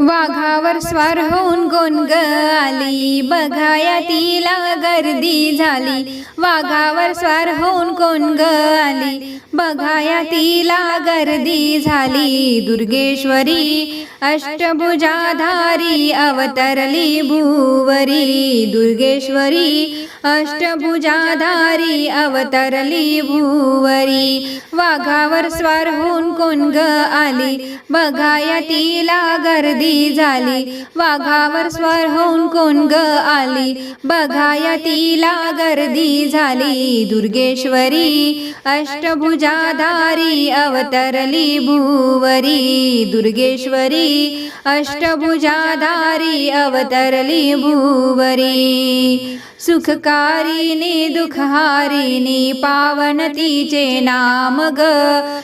वाघावर स्वार होऊन गोंग आली बघाया तिला गर्दी झाली. वाघावर स्वार होऊन कोण ग आली बघाया तिला गर्दी झाली. दुर्गेश्वरी अष्टभुजाधारी अवतरली भूवरी. दुर्गेश्वरी अष्टभुजाधारी अवतरली भूवरी. वाघावर स्वार होऊन कोण ग आली बघाया तिला गर्दी झाली? वाघावर स्वार होऊन कोण ग आली? बघाया तिला गर्दी झाली. दुर्गेश्वरी अष्टभुजाधारी अवतरली भूवरी. दुर्गेश्वरी अष्टभुजाधारी अवतरली भूवरी. सुखकारिणी दुःखहारिणी पावन तिचे नाम ग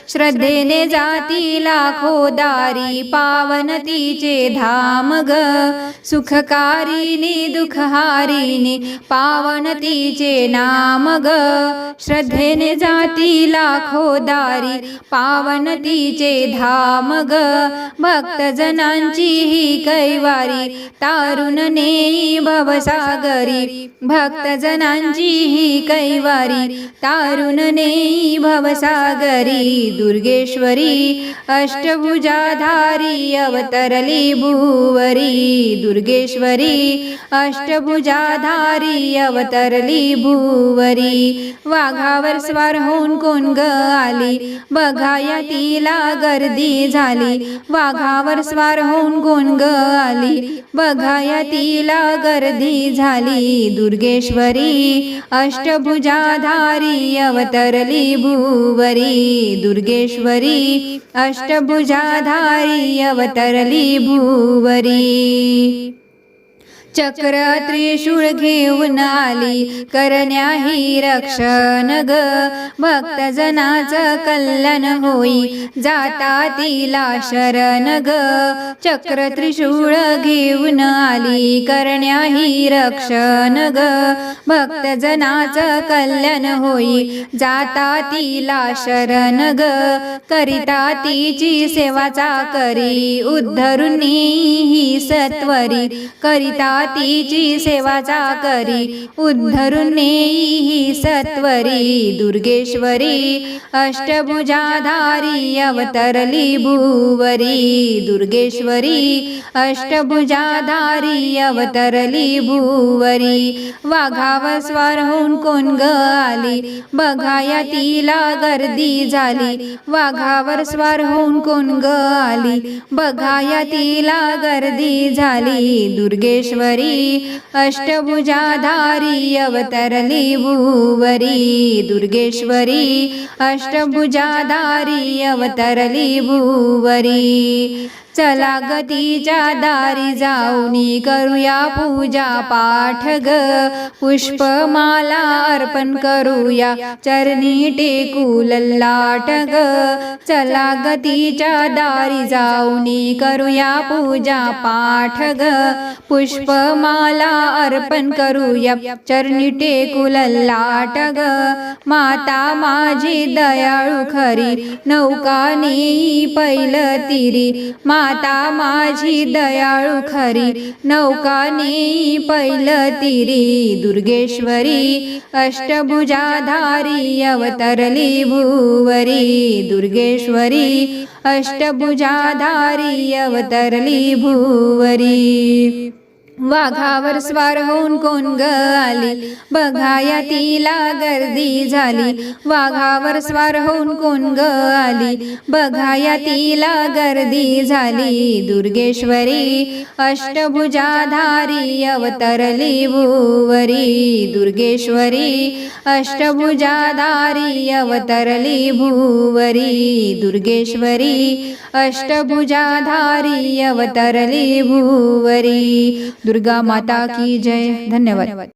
श्रद्धेने जाती लाखो दारी पावन तिचे धाम ग सुखकारिणी दुःखहारिणी पावन तिचे नाम ग श्रद्धेने जाती लाखो दारी पावन तिचे धाम ग भक्तजनांची ही कैवारी तारुण नेई भवसागरी भक्तजनांची ही कैवारी तारुण नेई भवसागरी दुर्गेश्वरी अष्टभुजाधारी अवतरली भूवरी दुर्गेश्वरी अष्टभुजाधारी अवतरली भूवरी। वाघावर स्वार होऊन कोण ग आली? बघाया तिला गर्दी झाली. वाघावर स्वार होऊन कोण ग आली? बघाया तिला गर्दी झाली. दुर्गेश्वरी अष्टभुजाधारी अवतरली भूवरी। दुर्गेश्वरी अष्टभुजाधारी अवतरली भूवरी। चक्र त्रिशूळ घेऊन आली. करण्या ही रक्षण ग. भक्तजनाचं कल्याण होई. जाता तिला शरण ग. चक्र त्रिशूळ घेऊन आली. करण्या ही रक्षण ग. भक्तजनाचं कल्याण होई. जाता तिला शरण ग. करिता तिची सेवाचा करी. उद्धरुनी ही सत्वरी. करिता तिची सेवा करी उद्धरून नेई ही सत्वरी दुर्गेश्वरी अष्टभुजाधारी अवतरली भूवरी दुर्गेश्वरी अष्टभुजाधारी अवतरली भूवरी. वाघावर स्वार होऊन कोण ग आली बघाया तिला गर्दी झाली. वाघावर स्वार होऊन कोण ग आली बघाया तिला गर्दी झाली. दुर्गेश्वरी अष्टभुजाधारी अवतरली भूवरी दुर्गेश्वरी अष्टभुजाधारी अवतरली भूवरी चला गतीच्या दारी जाऊनी करूया पूजा पाठ ग. पुष्पमाला अर्पण करूया. चरणी टेकू लल्लाट ग. चला गतीच्या दारी जाऊनी करूया पूजा पाठ ग. पुष्पमाला अर्पण करूया. चरणी टेकू लल्लाट ग. माता माझी दयाळू खरी. नौका नेई पहिलं तिरी. माता माझी दयाळू खरी नौका नेई पहिलं तिरी दुर्गेश्वरी अष्टभुजाधारी अवतरली भूवरी दुर्गेश्वरी अष्टभुजाधारी अवतरली भूवरी। वाघावर स्वार होऊन कोण ग आली बघाया तिला गर्दी झाली. वाघावर स्वार होऊन कोण ग आली बघाया तिला गर्दी झाली. दुर्गेश्वरी अष्टभुजाधारी अवतरली भूवरी. दुर्गेश्वरी अष्टभुजाधारी अवतरली भूवरी. दुर्गेश्वरी अष्टभुजाधारी अवतरली भूवरी. दुर्गा माता की जय. धन्यवाद.